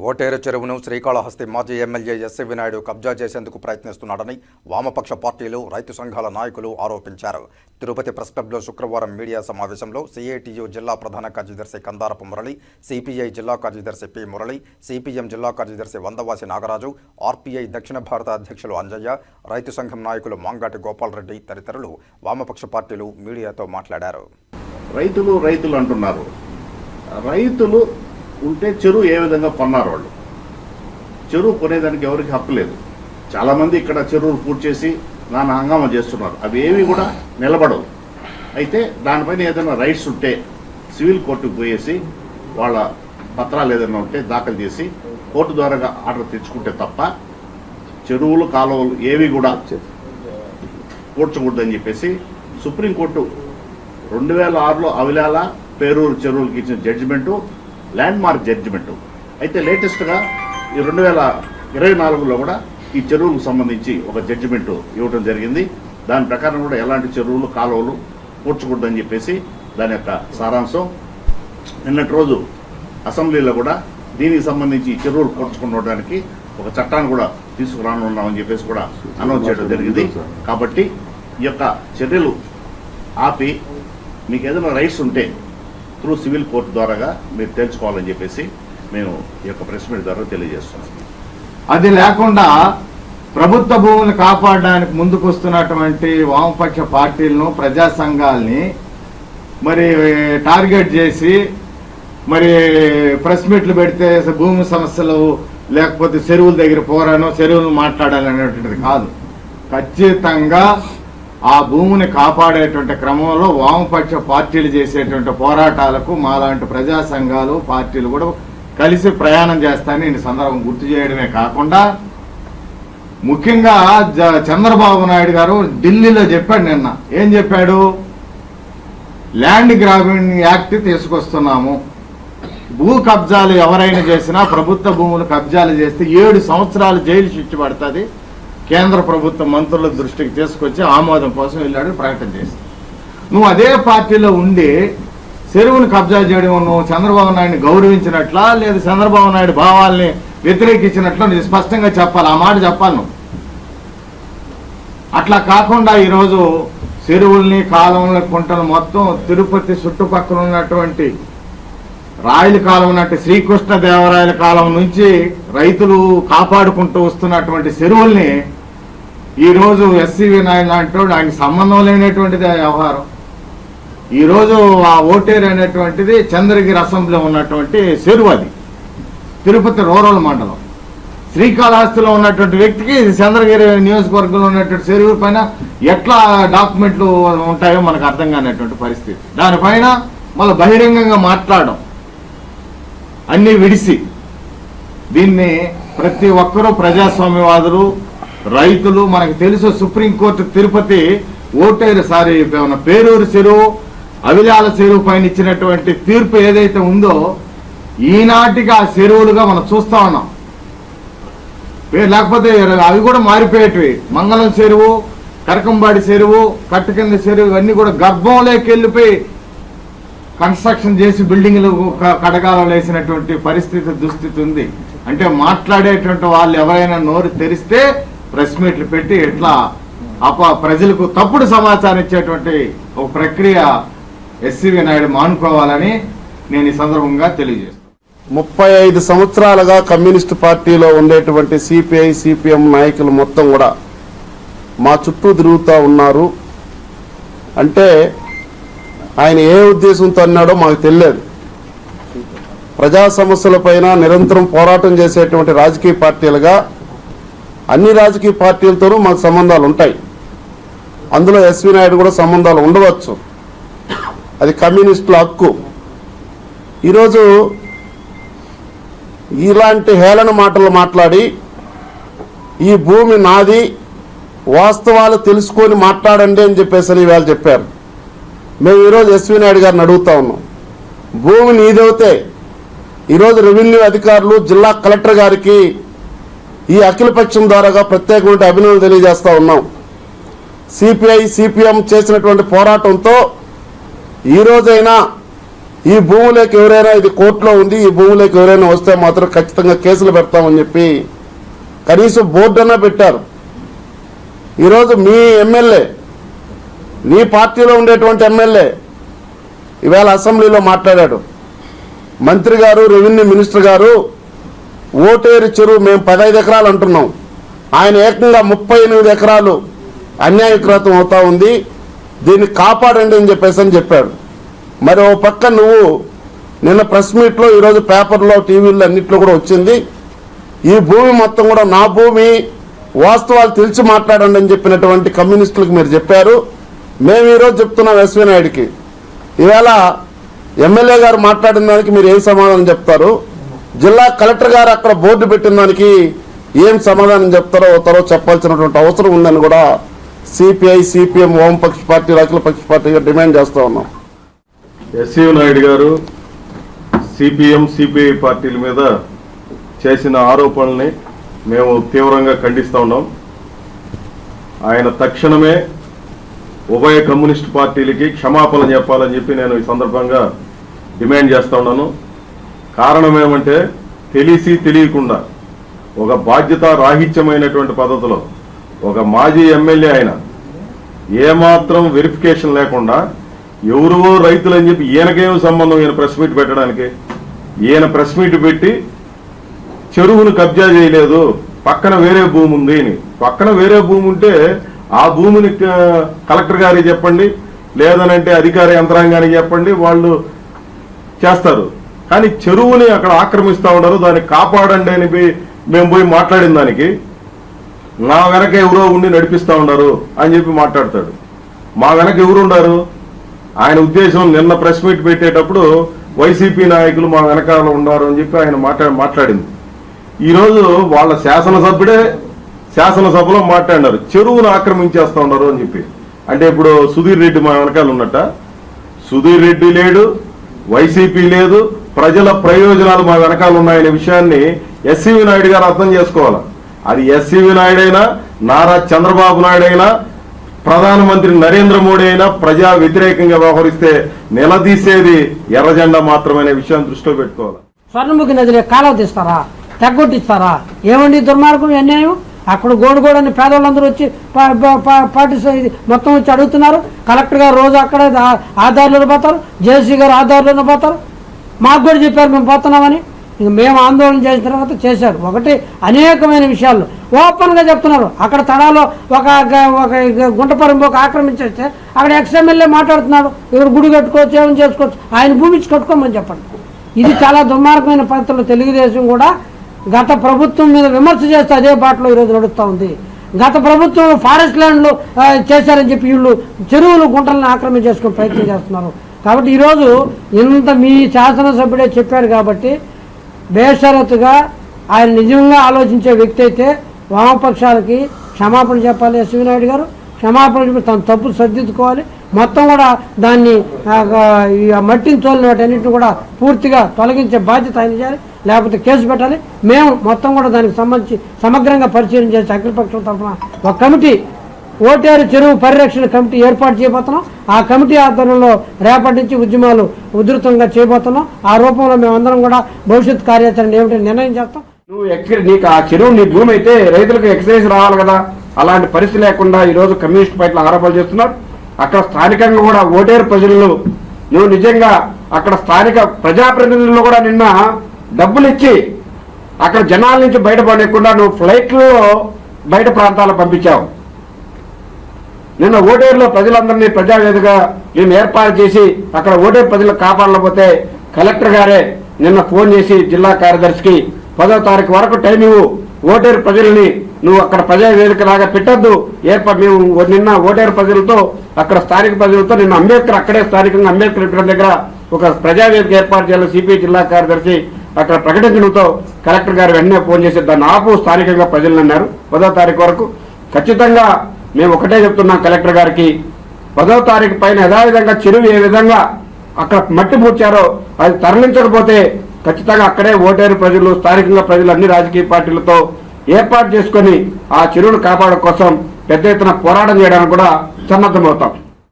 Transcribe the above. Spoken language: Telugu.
ఓటేరు చెరువును శ్రీకాళహస్తి మాజీ ఎమ్మెల్యే ఎస్సీ వినాయుడు కబ్జా చేసేందుకు ప్రయత్నిస్తున్నాడని వామపక్ష పార్టీలు రైతు సంఘాల నాయకులు ఆరోపించారు. తిరుపతి ప్రెస్ క్లబ్లో శుక్రవారం మీడియా సమావేశంలో సిఐటియు జిల్లా ప్రధాన కార్యదర్శి కందారపు మురళి సిపిఐ జిల్లా కార్యదర్శి పి మురళి సిపిఎం జిల్లా కార్యదర్శి వందవాసి నాగరాజు ఆర్పీఐ దక్షిణ భారత అధ్యక్షులు అంజయ్య రైతు సంఘం నాయకులు మాంగాటి గోపాలరెడ్డి తదితరులు వామపక్ష పార్టీలు మీడియాతో మాట్లాడారు. రైతులు రైతులు అంటున్నారు. రైతులు ఉంటే చెరువు ఏ విధంగా కొన్నారు వాళ్ళు? చెరువు కొనేదానికి ఎవరికి హక్కు లేదు. చాలామంది ఇక్కడ చెరువులు పూర్తి చేసి నానా హంగామా చేస్తున్నారు. అవి ఏవి కూడా నిలబడవు. అయితే దానిపైన ఏదైనా రైట్స్ ఉంటే సివిల్ కోర్టుకు పోయేసి వాళ్ళ పత్రాలు ఏదైనా ఉంటే దాఖలు చేసి కోర్టు ద్వారా ఆర్డర్ తెచ్చుకుంటే తప్ప చెరువులు కాలువలు ఏవి కూడా కూర్చకూడదని చెప్పేసి సుప్రీంకోర్టు రెండు వేల ఆరులో అవిలాల పేరూరు చెరువులకి ఇచ్చిన జడ్జిమెంటు ల్యాండ్ మార్క్ జడ్జిమెంటు అయితే లేటెస్ట్గా ఈ రెండు వేల ఇరవై నాలుగులో కూడా ఈ చెరువులకు సంబంధించి ఒక జడ్జిమెంటు ఇవ్వడం జరిగింది. దాని ప్రకారం కూడా ఎలాంటి చెరువులు కాలువలు పూడ్చకూడదని చెప్పేసి దాని యొక్క సారాంశం. నిన్నటి రోజు అసెంబ్లీలో కూడా దీనికి సంబంధించి చెరువులు పూడ్చుకుండడానికి ఒక చట్టాన్ని కూడా తీసుకురానున్నామని చెప్పేసి కూడా అనౌన్స్ చేయడం జరిగింది. కాబట్టి ఈ యొక్క చర్యలు ఆపి మీకు ఏదైనా రైట్స్ ఉంటే త్రూ సివిల్ కోర్టు ద్వారాగా మీరు తెలుసుకోవాలని చెప్పేసి మేము ఈ యొక్క ప్రెస్ మీట్ ద్వారా తెలియజేస్తున్నాం. అది లేకుండా ప్రభుత్వ భూములు కాపాడడానికి ముందుకు వస్తున్నటువంటి వామపక్ష పార్టీలను ప్రజా సంఘాలని మరి టార్గెట్ చేసి మరి ప్రెస్ మీట్లు పెడితే భూమి సమస్యలు లేకపోతే చెరువుల దగ్గర పోరానో చెరువులు మాట్లాడాలనేటువంటిది కాదు. ఖచ్చితంగా ఆ భూమిని కాపాడేటువంటి క్రమంలో వామపక్ష పార్టీలు చేసేటువంటి పోరాటాలకు మాలాంటి ప్రజా సంఘాలు పార్టీలు కూడా కలిసి ప్రయాణం చేస్తానని ఈ సందర్భం గుర్తు చేయడమే కాకుండా ముఖ్యంగా చంద్రబాబు నాయుడు గారు ఢిల్లీలో చెప్పాడు నిన్న. ఏం చెప్పాడు? ల్యాండ్ గ్రాబింగ్ యాక్ట్ తీసుకొస్తున్నాము. భూ కబ్జాలు ఎవరైనా చేసినా ప్రభుత్వ భూములు కబ్జాలు చేస్తే ఏడు సంవత్సరాలు జైలు శిక్ష పడుతుంది. కేంద్ర ప్రభుత్వ మంత్రుల దృష్టికి తీసుకొచ్చి ఆమోదం కోసం వెళ్ళాడు ప్రకటన చేసి నువ్వు అదే పార్టీలో ఉండి చెరువును కబ్జా చేయడం నువ్వు చంద్రబాబు నాయుడిని గౌరవించినట్లా లేదా చంద్రబాబు నాయుడు భావాల్ని వ్యతిరేకించినట్లు నువ్వు స్పష్టంగా చెప్పాలి. ఆ మాట చెప్పాలి నువ్వు. అట్లా కాకుండా ఈరోజు చెరువుల్ని కాలువల్ని కుంటలు మొత్తం తిరుపతి చుట్టుపక్కల ఉన్నటువంటి రాయల కాలం నాటి శ్రీకృష్ణ దేవరాయల కాలం నుంచి రైతులు కాపాడుకుంటూ వస్తున్నటువంటి చెరువుల్ని ఈరోజు ఎస్సీ నాయుడు లాంటి ఆయనకి సంబంధం లేనటువంటిది ఆ వ్యవహారం. ఈరోజు ఆ ఓటేరు అనేటువంటిది చంద్రగిరి అసెంబ్లీ ఉన్నటువంటి చెరువు అది. తిరుపతి రూరల్ మండలం. శ్రీకాళహస్తిలో ఉన్నటువంటి వ్యక్తికి చంద్రగిరి నియోజకవర్గంలో ఉన్నటువంటి చెరువు పైన ఎట్లా డాక్యుమెంట్లు ఉంటాయో మనకు అర్థం కానటువంటి పరిస్థితి. దానిపైన మళ్ళీ బహిరంగంగా మాట్లాడడం. అన్నీ విడిసి దీన్ని ప్రతి ఒక్కరూ ప్రజాస్వామ్యవాదులు రైతులు మనకు తెలుసు సుప్రీంకోర్టు తిరుపతి ఓటేరు సారీ మన పేరూరు చెరువు అవిలాల చెరువు పైన ఇచ్చినటువంటి తీర్పు ఏదైతే ఉందో ఈనాటికి ఆ చెరువులుగా మనం చూస్తా ఉన్నాం. లేకపోతే అవి కూడా మారిపోయేటివి. మంగళం చెరువు కరకంబాడి చెరువు కట్ట కింద చెరువు ఇవన్నీ కూడా గర్భంలోకి వెళ్ళిపోయి కన్స్ట్రక్షన్ చేసి బిల్డింగ్లు కడగాలో వేసినటువంటి పరిస్థితి దుస్థితి ఉంది. అంటే మాట్లాడేటువంటి వాళ్ళు ఎవరైనా నోరు తెరిస్తే ప్రెస్ మీట్లు పెట్టి ఎట్లా అప ప్రజలకు తప్పుడు సమాచారం ఇచ్చేటువంటి ఒక ప్రక్రియ ఎస్సీవి నాయుడు మానుకోవాలని నేను ఈ సందర్భంగా తెలియజేస్తాను ముప్పై ఐదు సంవత్సరాలుగా కమ్యూనిస్ట్ పార్టీలో ఉండేటువంటి సిపిఐ సిపిఎం నాయకులు మొత్తం కూడా మా చుట్టూ తిరుగుతూ ఉన్నారు. అంటే ఆయన ఏ ఉద్దేశంతో అన్నాడో మాకు తెలియదు. ప్రజా సమస్యలపైన నిరంతరం పోరాటం చేసేటువంటి రాజకీయ పార్టీలుగా అన్ని రాజకీయ పార్టీలతోనూ మాకు సంబంధాలు ఉంటాయి. అందులో ఎస్వి నాయుడు కూడా సంబంధాలు ఉండవచ్చు. అది కమ్యూనిస్టుల హక్కు. ఈరోజు ఇలాంటి హేళన మాటలు మాట్లాడి ఈ భూమి నాది వాస్తవాలు తెలుసుకొని మాట్లాడండి అని చెప్పేసి అని ఇవాళ చెప్పారు. మేము ఈరోజు ఎస్వి నాయుడు గారిని అడుగుతా ఉన్నాం. భూమి నీదవుతే ఈరోజు రెవెన్యూ అధికారులు జిల్లా కలెక్టర్ గారికి ఈ అఖిలపక్షం ద్వారాగా ప్రత్యేకమైన అభినందనలు తెలియజేస్తూ ఉన్నాం. సిపిఐ సిపిఎం చేసినటువంటి పోరాటంతో ఈ రోజైనా ఈ భూములకు ఎవరైనా ఇది కోర్టులో ఉంది ఈ భూములకు ఎవరైనా వస్తే మాత్రం ఖచ్చితంగా కేసులు పెడతామని చెప్పి కనీసం బోర్డన్నా పెట్టారు. ఈరోజు మీ ఎమ్మెల్యే నీ పార్టీలో ఉండేటువంటి ఎమ్మెల్యే ఇవాళ అసెంబ్లీలో మాట్లాడాడు. మంత్రి గారు రెవెన్యూ మినిస్టర్ గారు ఓటేరు చెరువు మేము పదహైదు ఎకరాలు అంటున్నాం. ఆయన ఏకంగా ముప్పై ఎనిమిది ఎకరాలు అన్యాయకృతం అవుతా ఉంది. దీన్ని కాపాడండి అని చెప్పేసి అని చెప్పాడు. మరి ఓ పక్క నువ్వు నిన్న ప్రెస్ మీట్లో ఈరోజు పేపర్లో టీవీలో అన్నింటిలో కూడా వచ్చింది. ఈ భూమి మొత్తం కూడా నా భూమి. వాస్తవాలు తెలిసి మాట్లాడండి అని చెప్పినటువంటి కమ్యూనిస్టులకు మీరు చెప్పారు. మేము ఈరోజు చెప్తున్నాం ఎస్వి నాయుడికి. ఇవాళ ఎమ్మెల్యే గారు మాట్లాడిన దానికి మీరు ఏం సమాధానం చెప్తారు? జిల్లా కలెక్టర్ గారు అక్కడ బోర్డు పెట్టిన దానికి ఏం సమాధానం చెప్తారో తర్వాత చెప్పాల్సినటువంటి అవసరం ఉందని కూడా సిపిఐ సిపిఎం వామపక్ష పార్టీ రాజుల పక్ష పార్టీగా డిమాండ్ చేస్తా ఉన్నాం. ఎస్సీ నాయుడు గారు సిపిఎం సిపిఐ పార్టీల మీద చేసిన ఆరోపణల్ని మేము తీవ్రంగా ఖండిస్తూ ఉన్నాం. ఆయన తక్షణమే ఉభయ కమ్యూనిస్ట్ పార్టీలకి క్షమాపణ చెప్పాలని చెప్పి నేను ఈ సందర్భంగా డిమాండ్ చేస్తా ఉన్నాను. కారణం ఏమంటే తెలిసి తెలియకుండా ఒక బాధ్యత రాహిత్యమైనటువంటి పద్ధతిలో ఒక మాజీ ఎమ్మెల్యే ఆయన ఏమాత్రం వెరిఫికేషన్ లేకుండా ఎవరో రైతులు అని చెప్పి ఈయనకేం సంబంధం? ఈయన ప్రెస్ మీట్ పెట్టడానికి. ఈయన ప్రెస్ మీట్ పెట్టి చెరువును కబ్జా చేయలేదు. పక్కన వేరే భూమి ఉంది పక్కన వేరే భూమి ఉంటే ఆ భూమిని కలెక్టర్ గారికి చెప్పండి లేదనంటే అధికార యంత్రాంగానికి చెప్పండి వాళ్ళు చేస్తారు. కానీ చెరువుని అక్కడ ఆక్రమిస్తూ ఉన్నారు దాన్ని కాపాడండి అని పోయి- మేము పోయి మాట్లాడిన దానికి. నా వెనక ఎవరో ఉండి నడిపిస్తూ ఉన్నారు అని చెప్పి మాట్లాడతాడు. మా వెనక ఎవరుండారు ఆయన ఉద్దేశం నిన్న ప్రెస్ మీట్ పెట్టేటప్పుడు వైసీపీ నాయకులు మా వెనకాల ఉన్నారు అని చెప్పి ఆయన మాట్లా మాట్లాడింది. ఈరోజు వాళ్ళ శాసనసభ్యుడే శాసనసభలో మాట్లాడినారు. చెరువును ఆక్రమించేస్తా ఉన్నారు అని చెప్పి. అంటే ఇప్పుడు సుధీర్ రెడ్డి మా వెనకాల ఉన్నట్ట. సుధీర్ రెడ్డి లేడు వైసీపీ లేదు ప్రజల ప్రయోజనాలు మా వెనకాల ఉన్నాయనే విషయాన్ని ఎస్సీవి నాయుడు గారు అర్థం చేసుకోవాలి? అది ఎస్సీవి నాయుడు అయినా నారా చంద్రబాబు నాయుడు అయినా ప్రధానమంత్రి నరేంద్ర మోడీ అయినా ప్రజా వ్యతిరేకంగా వ్యవహరిస్తే నిలదీసేది ఎర్రజెండా మాత్రమే విషయాన్ని దృష్టిలో పెట్టుకోవాలి? స్వర్ణముఖి నదిలో కాలువ తీస్తారా తగ్గొట్టిస్తారా ఏమండి దుర్మార్గం? అన్యాయం? అక్కడ గోడుగోడని పేదవాళ్ళందరూ వచ్చి పా- మొత్తం వచ్చి అడుగుతున్నారు. కలెక్టర్ గారు రోజు అక్కడ ఆ- ఆధార్లోనే పోతారు. జేసీ గారు ఆధార్లోనే పోతారు. మాకు కూడా చెప్పారు మేము పోతున్నామని. ఇంక మేము ఆందోళన చేసిన తర్వాత చేశారు. ఒకటి అనేకమైన విషయాలు. ఓపెన్గా చెప్తున్నారు. అక్కడ తడాలో ఒక ఒక గుంటపరం ఒక ఆక్రమించేస్తే అక్కడ ఎక్స్ఎమ్మెల్యే మాట్లాడుతున్నాడు. ఇక్కడ గుడి కట్టుకోవచ్చు ఏమైనా చేసుకోవచ్చు? ఆయన భూమి ఇచ్చి కట్టుకోమని చెప్పండి. ఇది చాలా దుర్మార్గమైన పద్ధతిలో తెలుగుదేశం కూడా గత ప్రభుత్వం మీద విమర్శ చేస్తే అదే బాటలో ఈరోజు నడుస్తూ ఉంది. గత ప్రభుత్వం ఫారెస్ట్ ల్యాండ్లు చేశారని చెప్పి వీళ్ళు చెరువులు గుంటలను ఆక్రమణ చేసుకునే ప్రయత్నం చేస్తున్నారు. కాబట్టి ఈరోజు ఇంత మీ శాసనసభ్యుడే చెప్పారు కాబట్టి బేషరతుగా ఆయన నిజంగా ఆలోచించే వ్యక్తి అయితే వామపక్షాలకి క్షమాపణ చెప్పాలి ఎస్వీనాయుడు గారు. క్షమాపణ చెప్పి తన తప్పు సర్దిద్దుకోవాలి. మొత్తం కూడా దాన్ని మట్టిని తోలిన వాటన్నిటిని కూడా పూర్తిగా తొలగించే బాధ్యత ఆయన చేయాలి. లేకపోతే కేసు పెట్టాలి. మేము మొత్తం కూడా దానికి సంబంధించి సమగ్రంగా పరిశీలన చేసి అఖిలపక్షం తరఫున ఒక కమిటీ ఓటేరు చెరువు పరిరక్షణ కమిటీ ఏర్పాటు చేయబోతున్నాం. ఆ కమిటీ ఆధ్వర్యంలో రేపటి నుంచి ఉద్యమాలు ఉధృతంగా చేయబోతున్నాం. ఆ రూపంలో మేమందరం కూడా భవిష్యత్ కార్యాచరణ ఏమిటని నిర్ణయం చేస్తాం. నువ్వు ఎక్స్ నీకు ఆ చెరువు నీ భూమి అయితే రైతులకు ఎక్సైజ్ రావాలి కదా. అలాంటి పరిస్థితి లేకుండా ఈ రోజు కమ్యూనిస్ట్ పార్టీలు ఆరోపణలు చేస్తున్నారు. అక్కడ స్థానికంగా కూడా ఓటేరు ప్రజలు నువ్వు నిజంగా అక్కడ స్థానిక ప్రజాప్రతినిధులు కూడా నిన్న డబ్బులు ఇచ్చి అక్కడ జనాల నుంచి బయటపడకుండా నువ్వు ఫ్లైట్లో బయట ప్రాంతాలకు పంపించావు. నిన్న ఓటేరులో ప్రజలందరినీ ప్రజావేదిక మేము ఏర్పాటు చేసి అక్కడ ఓటేరు ప్రజలు కాపాడలేకపోతే కలెక్టర్ గారే నిన్న ఫోన్ చేసి జిల్లా కార్యదర్శికి పదో తారీఖు వరకు టైం ఇవ్వు. ఓటేరు ప్రజల్ని నువ్వు అక్కడ ప్రజావేదిక లాగా పెట్టద్దు. ఏర్పాటు మేము నిన్న ఓటేరు ప్రజలతో అక్కడ స్థానిక ప్రజలతో నిన్న అంబేద్కర్ అక్కడే స్థానికంగా అంబేద్కర్ దగ్గర ఒక ప్రజావేదిక ఏర్పాటు చేయాలి సిపిఐ జిల్లా కార్యదర్శి అక్కడ ప్రకటించడంతో కలెక్టర్ గారు వెంటనే ఫోన్ చేసి దాన్ని ఆపు స్థానికంగా ప్రజలు అన్నారు. పదో తారీఖు వరకు ఖచ్చితంగా మేము ఒకటే చెప్తున్నాం కలెక్టర్ గారికి. పదో తారీఖు పైన యథావిధంగా చెరువు ఏ విధంగా అక్కడ మట్టి పూడ్చారో అది తరలించకపోతే ఖచ్చితంగా అక్కడే ఓటేరు ప్రజలు స్థానికంగా ప్రజలు అన్ని రాజకీయ పార్టీలతో ఏర్పాటు చేసుకొని ఆ చెరువును కాపాడడం కోసం పెద్ద ఎత్తున పోరాటం చేయడానికి కూడా సన్నద్ధమవుతాం.